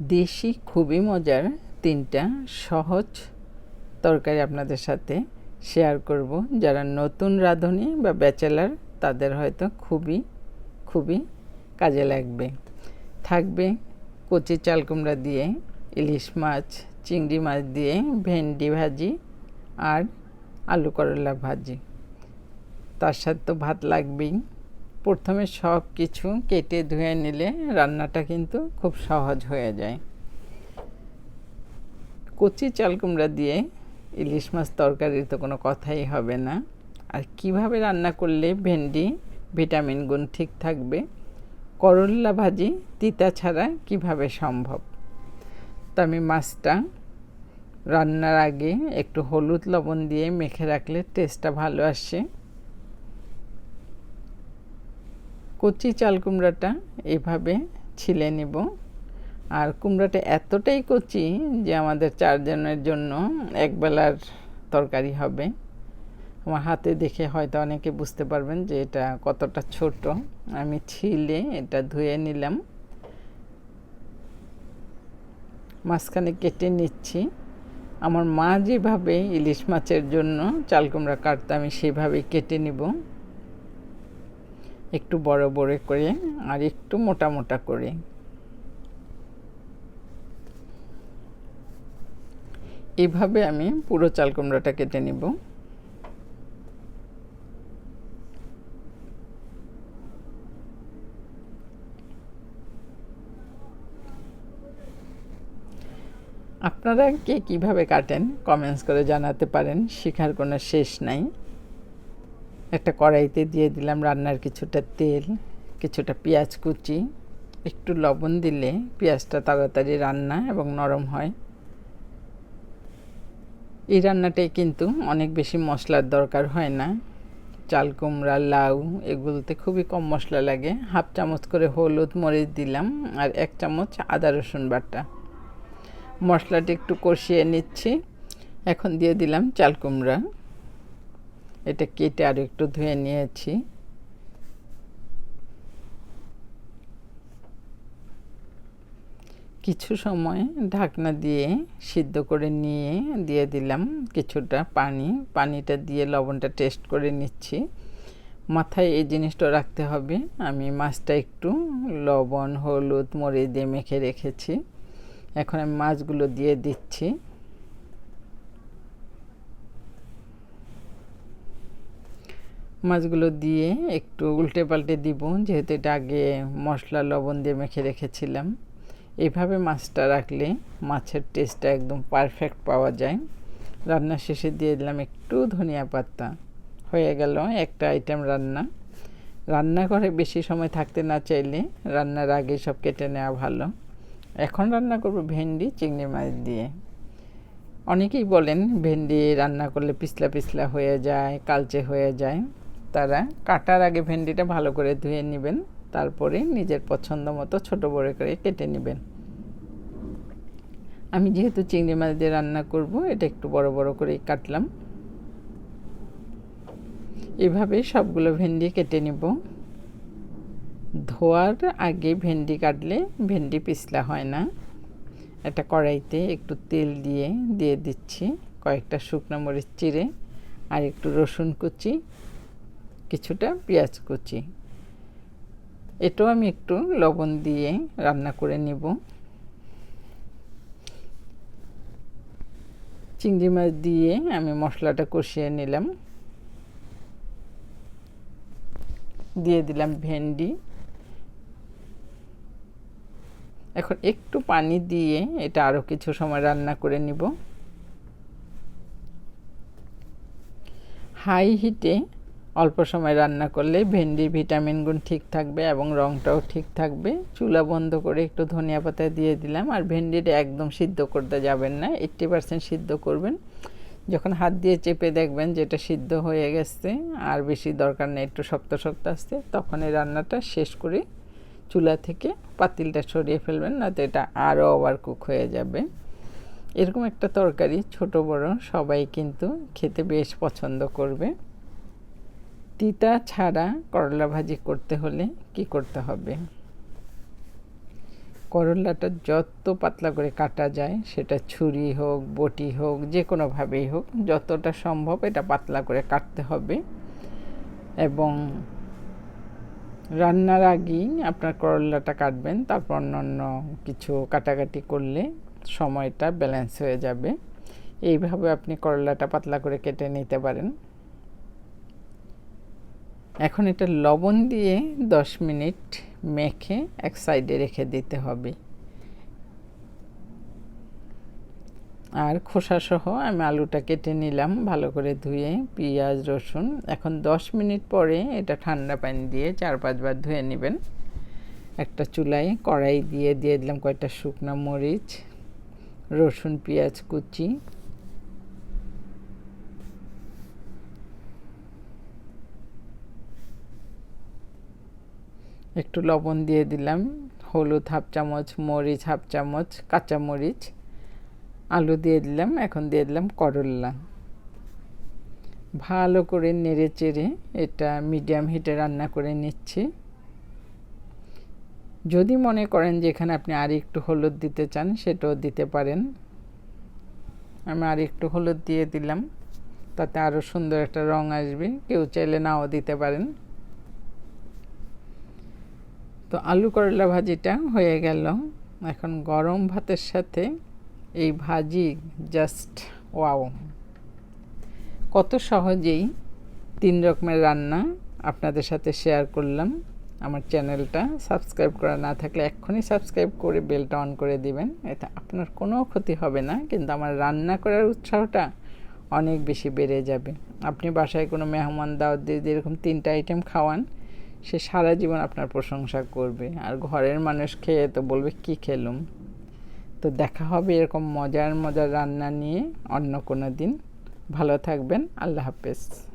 দেশি খুবই মজার তিনটা সহজ তরকারি আপনাদের সাথে শেয়ার করব। যারা নতুন রাঁধুনি বা ব্যাচেলার তাদের হয়তো খুবই খুবই কাজে লাগবে। থাকবে কচি চাল কুমড়া দিয়ে, ইলিশ মাছ, চিংড়ি মাছ দিয়ে, ভেন্ডি ভাজি আর আলু করলা ভাজি। তার সাথে তো ভাত লাগবেই। প্রথমে সব কিছু কেটে ধুয়ে নিলে রান্নাটা কিন্তু খুব সহজ হয়ে যায়। কচি চাল কুমড়া দিয়ে ইলিশ মাছ তরকারির তো কোনো কথাই হবে না। আর কীভাবে রান্না করলে ভেন্ডি, ভিটামিন গুণ ঠিক থাকবে? করল্লা ভাজি তিতা ছাড়া কীভাবে সম্ভব? তো আমি মাছটা রান্নার আগে একটু হলুদ লবণ দিয়ে মেখে রাখলে টেস্টটা ভালো আসে। কচি চাল কুমড়াটা এভাবে ছিলে নেব। আর কুমড়াটা এতটাই কচি যে আমাদের চারজনের জন্য একবেলার তরকারি হবে। আমার হাতে দেখে হয়তো অনেকে বুঝতে পারবেন যে এটা কতটা ছোট। আমি ছিলে এটা ধুয়ে নিলাম। মাঝখানে কেটে নিচ্ছি। আমার মা যেভাবে ইলিশ মাছের জন্য চাল কুমড়া কাটতে, আমি সেভাবেই কেটে নিব। একটু বড় বড় করে আর একটু মোটা মোটা করে। এভাবে আমি পুরো চাল কুমড়াটা কেটে নিব। আপনারা কে কীভাবে কাটেন কমেন্টস করে জানাতে পারেন, শেখার কোনো শেষ নাই। একটা কড়াইতে দিয়ে দিলাম রান্নার কিছুটা তেল, কিছুটা পেঁয়াজ কুচি, একটু লবণ দিলে পেঁয়াজটা তাড়াতাড়ি রান্না এবং নরম হয়। এই রান্নাটাই কিন্তু অনেক বেশি মশলার দরকার হয় না। চাল, কুমড়া, লাউ এগুলোতে খুবই কম মশলা লাগে। হাফ চামচ করে হলুদ মরিচ দিলাম আর এক চামচ আদা রসুন বাটা। মশলাটি একটু কষিয়ে নিচ্ছি। এখন দিয়ে দিলাম চাল, কুমড়া। এটা কেটে আর একটু ধুয়ে নিয়েছি। কিছু সময় ঢাকনা দিয়ে সিদ্ধ করে নিয়ে দিয়ে দিলাম কিছুটা পানি। পানিটা দিয়ে লবণটা টেস্ট করে নিচ্ছি। মাথায় এই জিনিসটা রাখতে হবে। আমি মাছটা একটু লবণ, হলুদ, মরিচ দিয়ে মেখে রেখেছি। এখন আমি মাছগুলো দিয়ে দিচ্ছি। মাছগুলো দিয়ে একটু উল্টে পাল্টে দিব, যেহেতু এটা আগে মশলা, লবণ দিয়ে মেখে রেখেছিলাম। এইভাবে মাছটা রাখলে মাছের টেস্টটা একদম পারফেক্ট পাওয়া যায়। রান্না শেষে দিয়ে দিলাম একটু ধনিয়া পাতা। হয়ে গেল একটা আইটেম রান্না। রান্না করে বেশি সময় থাকতে না চাইলে রান্নার আগে সব কেটে নেওয়া ভালো। এখন রান্না করব ভেন্ডি, চিংড়ি মাছ দিয়ে। অনেকেই বলেন ভেন্ডি রান্না করলে পিছলা পিছলা হয়ে যায়, কালচে হয়ে যায়। তারা কাটার আগে ভেন্ডিটা ভালো করে ধুয়ে নেবেন, তারপরে নিজের পছন্দ মতো ছোটো বড় করে কেটে নেবেন। আমি যেহেতু চিংড়ি মাছ দিয়ে রান্না করব, এটা একটু বড় বড় করেই কাটলাম। এভাবে সবগুলো ভেন্ডি কেটে নেব। ধোয়ার আগে ভেন্ডি কাটলে ভেন্ডি পিছলা হয় না। একটা কড়াইতে একটু তেল দিয়ে দিয়ে দিচ্ছি কয়েকটা শুকনো মরিচ চিড়ে আর একটু রসুন কুচি। কিছুটা পেঁয়াজ কুচি। এটাও আমি একটু লবণ দিয়ে রান্না করে নিব। চিংড়ি মাছ দিয়ে আমি মশলাটা কষিয়ে নিলাম। দিয়ে দিলাম ভেন্ডি। এখন একটু পানি দিয়ে এটা আরও কিছু সময় রান্না করে নিব। হাই হিটে অল্প সময় রান্না করলে ভেন্ডির ভিটামিন গুণ ঠিক থাকবে এবং রঙটাও ঠিক থাকবে। চুলা বন্ধ করে একটু ধনিয়া পাতা দিয়ে দিলাম আর ভেন্ডিটা একদম সিদ্ধ করতে যাবেন না এইট্টি পারসেন্ট সিদ্ধ করবেন। যখন হাত দিয়ে চেপে দেখবেন যেটা সিদ্ধ হয়ে গেছে আর বেশি দরকার নেই, একটু শক্ত শক্ত আসছে, তখন এই রান্নাটা শেষ করে চুলা থেকে পাতিলটা সরিয়ে ফেলবেন, না তো এটা আরও ওভার কুক হয়ে যাবে। এরকম একটা তরকারি, ছোট বড়, সবাই কিন্তু খেতে বেশ পছন্দ করবে। তিতা ছাড়া করলা ভাজি করতে হলে কি করতে হবে? করলাটা যত পাতলা করে কাটা যায়, সেটা ছুরি হোক, বটি হোক, যে কোনোভাবেই হোক, যতটা সম্ভব এটা পাতলা করে কাটতে হবে। এবং রান্নার আগেই আপনার করলাটা কাটবেন, তারপর অন্য কিছু কাটাকাটি করলে সময়টা ব্যালেন্স হয়ে যাবে। এইভাবে আপনি করলাটা পাতলা করে কেটে নিতে পারেন। এখন এটা লবণ দিয়ে দশ মিনিট মেখে এক সাইডে রেখে দিতে হবে। আর খোসাসহ আমি আলুটা কেটে নিলাম, ভালো করে ধুয়ে পেঁয়াজ, রসুন। এখন দশ মিনিট পরে এটা ঠান্ডা পানি দিয়ে চার পাঁচবার ধুয়ে নেবেন। একটা চুলায় কড়াই দিয়ে দিয়ে দিলাম কয়েকটা শুকনো মরিচ, রসুন, পেঁয়াজ কুচি। একটু লবণ দিয়ে দিলাম। হলুদ হাফ চামচ, মরিচ হাফ চামচ, কাঁচা মরিচ, আলু দিয়ে দিলাম, এখন দিয়ে দিলাম করল্লা ভালো করে নেড়ে চেড়ে এটা মিডিয়াম হিটে রান্না করে নিচ্ছি। যদি মনে করেন যে এখানে আপনি আর একটু হলুদ দিতে চান, সেটাও দিতে পারেন। আমি আর একটু হলুদ দিয়ে দিলাম, তাতে আরও সুন্দর একটা রং আসবে। কেউ চাইলে নাও দিতে পারেন। তো আলু করলা ভাজিটা হয়ে গেল। এখন গরম ভাতের সাথে এই ভাজি জাস্ট ওয়াও কত সহজেই তিন রকমের রান্না আপনাদের সাথে শেয়ার করলাম। আমার চ্যানেলটা সাবস্ক্রাইব করা না থাকলে এক্ষুনি সাবস্ক্রাইব করে বেলটা অন করে দিবেন। এটা আপনার কোনো ক্ষতি হবে না, কিন্তু আমার রান্না করার উৎসাহটা অনেক বেশি বেড়ে যাবে। আপনি বাসায় কোনো মেহমান দাওয়াত দিয়ে যেরকম তিনটা আইটেম খাওয়ান সে সারা জীবন আপনার প্রশংসা করবে। আর ঘরের মানুষ খেয়ে তো বলবে, কি খেলুম? তো দেখা হবে এরকম মজার মজার রান্না নিয়ে অন্য কোনো দিন। ভালো থাকবেন। আল্লাহ হাফেজ।